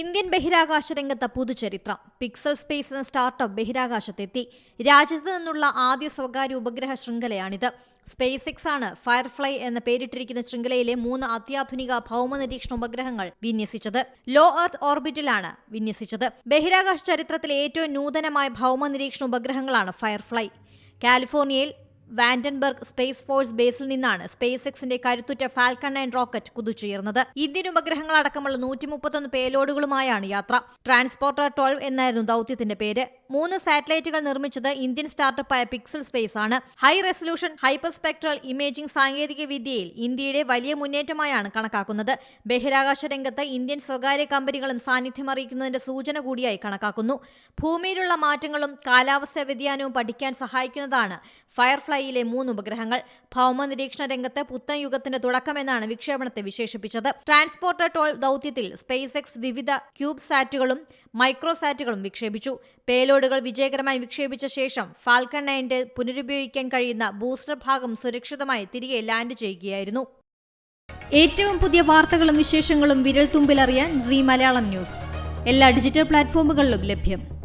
Indian ബഹിരാകാശ രംഗത്ത് പുതുചരിത്രം. പിക്സൽ സ്പേസ് എന്ന സ്റ്റാർട്ടപ്പ് ബഹിരാകാശത്തെത്തി. രാജ്യത്ത് നിന്നുള്ള ആദ്യ സ്വകാര്യ ഉപഗ്രഹ ശൃംഖലയാണിത്. സ്പേസ് എക്സ് ആണ് ഫയർഫ്ലൈ എന്ന പേരിട്ടിരിക്കുന്ന ശൃംഖലയിലെ മൂന്ന് അത്യാധുനിക ഭൗമ നിരീക്ഷണ ഉപഗ്രഹങ്ങൾ വിന്യസിച്ചത്. Low earth ഓർബിറ്റിലാണ് വിന്യസിച്ചത്. ബഹിരാകാശ ചരിത്രത്തിലെ ഏറ്റവും നൂതനമായ ഭൗമ നിരീക്ഷണ ഉപഗ്രഹങ്ങളാണ് ഫയർഫ്ലൈ കാലിഫോർണിയയിൽ വാൻഡൻബർഗ് സ്പേസ് ഫോഴ്സ് ബേസിൽ നിന്നാണ് സ്പേസ് എക്സിന്റെ കരുത്തുറ്റ ഫാൽക്കൺ നയൻ റോക്കറ്റ് കുതിച്ചുയർന്നത്. ഇന്ത്യൻ ഉപഗ്രഹങ്ങളടക്കമുള്ള നൂറ്റി മുപ്പത്തൊന്ന് പേലോഡുകളുമായാണ് യാത്ര. ട്രാൻസ്പോർട്ടർ ട്വൽവ് എന്നായിരുന്നു ദൌത്യത്തിന്റെ പേര്. മൂന്ന് സാറ്റലൈറ്റുകൾ നിർമ്മിച്ചത് ഇന്ത്യൻ സ്റ്റാർട്ടപ്പായ പിക്സൽ സ്പേസ് ആണ് high resolution hyper spectral imaging സാങ്കേതിക വിദ്യയിൽ ഇന്ത്യയുടെ വലിയ മുന്നേറ്റമായാണ് കണക്കാക്കുന്നത്. ബഹിരാകാശ രംഗത്ത് ഇന്ത്യൻ സ്വകാര്യ കമ്പനികളും സാന്നിധ്യം അറിയിക്കുന്നതിന്റെ സൂചന കൂടിയായി കണക്കാക്കുന്നു. ഭൂമിയിലുള്ള മാറ്റങ്ങളും കാലാവസ്ഥാ വ്യതിയാനവും പഠിക്കാൻ സഹായിക്കുന്നതാണ് ഫയർഫ്ലൈയിലെ മൂന്ന് ഉപഗ്രഹങ്ങൾ ഭൗമ നിരീക്ഷണ രംഗത്ത് പുത്തൻ യുഗത്തിന്റെ തുടക്കമെന്നാണ് വിക്ഷേപണത്തെ വിശേഷിപ്പിച്ചത്. ട്രാൻസ്പോർട്ടർ ടോൾ ദൌത്യത്തിൽ സ്പേസ് എക്സ് വിവിധ ക്യൂബ് സാറ്റുകളും മൈക്രോസാറ്റുകളും വിക്ഷേപിച്ചു. പേലോഡുകൾ വിജയകരമായി വിക്ഷേപിച്ച ശേഷം ഫാൽക്കൺ നയന്റെ പുനരുപയോഗിക്കാൻ കഴിയുന്ന ബൂസ്റ്റർ ഭാഗം സുരക്ഷിതമായി തിരികെ ലാൻഡ് ചെയ്യുകയായിരുന്നു. ഏറ്റവും പുതിയ വാർത്തകളും വിശേഷങ്ങളും വിരൽ തുമ്പിലറിയാൻ സി മലയാളം ന്യൂസ്. എല്ലാ ഡിജിറ്റൽ പ്ലാറ്റ്ഫോമുകളിലും ലഭ്യം.